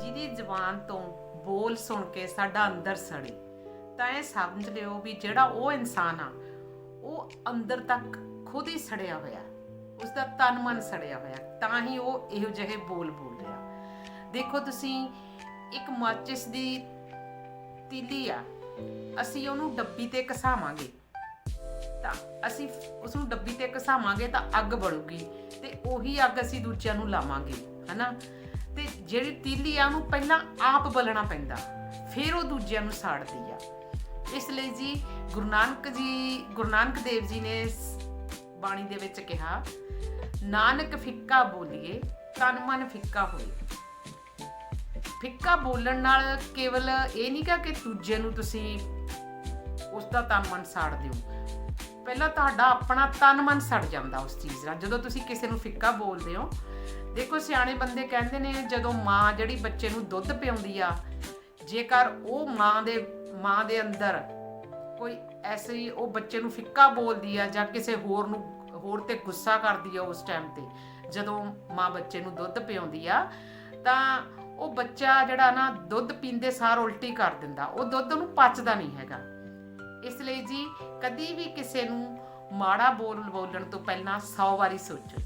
ਜਿਹਦੀ ਜ਼ੁਬਾਨ ਤੋਂ ਬੋਲ ਸੁਣ ਕੇ ਸਾਡਾ ਅੰਦਰ ਸੜੇ। ਤਾਂ ਇਹ ਸਮਝ ਲਿਓ ਵੀ ਜਿਹੜਾ ਉਹ ਇਨਸਾਨ ਆ, ਉਹ ਅੰਦਰ ਤੱਕ ਖੁਦ ਹੀ ਸੜਿਆ ਹੋਇਆ ਉਸ ਦਾ ਤਨ ਮਨ ਸੜਿਆ ਹੋਇਆ ਤਾਂ ਹੀ ਉਹ ਇਹੋ ਜਿਹੇ ਬੋਲ ਬੋਲ ਰਿਹਾ। ਦੇਖੋ ਤੁਸੀਂ, ਇੱਕ ਮਾਚਿਸ ਦੀ ਤੀਲੀ ਆ। ਅਸੀਂ ਉਹਨੂੰ ਡੱਬੀ ਤੇ ਘਸਾਵਾਂਗੇ ਤਾਂ ਅਸੀਂ ਉਸ ਨੂੰ ਡੱਬੀ ਤੇ ਕਸਾਵਾਂਗੇ ਤਾਂ ਅੱਗ ਬਲੂਗੀ ਤੇ ਉਹੀ ਅੱਗ ਅਸੀਂ ਦੂਜਿਆਂ ਨੂੰ ਲਾਵਾਂਗੇ, ਹਨਾ? ਤੇ ਜਿਹੜੀ ਤੀਲੀ ਆ ਉਹਨੂੰ ਪਹਿਲਾਂ ਆਪ ਬਲਣਾ ਪੈਂਦਾ, ਫਿਰ ਉਹ ਦੂਜਿਆਂ ਨੂੰ ਸਾੜਦੀ ਆ। ਇਸ ਲਈ ਜੀ ਗੁਰੂ ਨਾਨਕ ਜੀ, ਗੁਰੂ ਨਾਨਕ ਦੇਵ ਜੀ ਨੇ ਬਾਣੀ ਦੇ ਵਿੱਚ ਕਿਹਾ, ਨਾਨਕ ਫਿੱਕਾ ਬੋਲੀਏ, ਤਨ ਮਨ ਫਿੱਕਾ ਹੋਏ। ਫਿੱਕਾ ਬੋਲਣ ਨਾਲ ਕੇਵਲ ਇਹ ਨਹੀਂ ਕਿ ਦੂਜੇ ਨੂੰ ਤੁਸੀਂ ਉਸ ਦਾ ਤਨ ਮਨ ਸਾੜ ਦਿਓ। ਪਹਿਲਾਂ ਤੁਹਾਡਾ ਆਪਣਾ ਤਨ ਮਨ ਸੜ ਜਾਂਦਾ ਉਸ ਚੀਜ਼ ਨਾਲ। ਜਦੋਂ ਤੁਸੀਂ ਕਿਸੇ ਨੂੰ ਫਿੱਕਾ ਬੋਲਦੇ ਹੋ, ਦੇਖੋ ਸਿਆਣੇ ਬੰਦੇ ਕਹਿੰਦੇ ਨੇ, ਜਦੋਂ ਮਾਂ ਜਿਹੜੀ ਬੱਚੇ ਨੂੰ ਦੁੱਧ ਪਿਆਉਂਦੀ ਆ, ਜੇਕਰ ਉਹ ਮਾਂ ਦੇ ਮਾਂ ਦੇ ਅੰਦਰ ਕੋਈ ਐਸੀ ਉਹ ਬੱਚੇ ਨੂੰ ਫਿੱਕਾ ਬੋਲਦੀ ਆ ਜਾਂ ਕਿਸੇ ਹੋਰ ਨੂੰ, ਹੋਰ ਤੇ ਗੁੱਸਾ ਕਰਦੀ ਆ ਉਸ ਟਾਈਮ ਤੇ, ਜਦੋਂ ਮਾਂ ਬੱਚੇ ਨੂੰ ਦੁੱਧ ਪਿਆਉਂਦੀ ਆ, ਤਾਂ ਉਹ ਬੱਚਾ ਜਿਹੜਾ ਨਾ ਦੁੱਧ ਪੀਂਦੇ ਸਾਰ ਉਲਟੀ ਕਰ ਦਿੰਦਾ। ਉਹ ਦੁੱਧ ਉਹਨੂੰ ਪਚਦਾ ਨਹੀਂ ਹੈਗਾ। ਇਸ ਲਈ ਜੀ ਕਦੀ ਵੀ ਕਿਸੇ ਨੂੰ ਮਾੜਾ ਬੋਲ ਬੋਲਣ ਤੋਂ ਪਹਿਲਾਂ 100 ਵਾਰੀ ਸੋਚੋ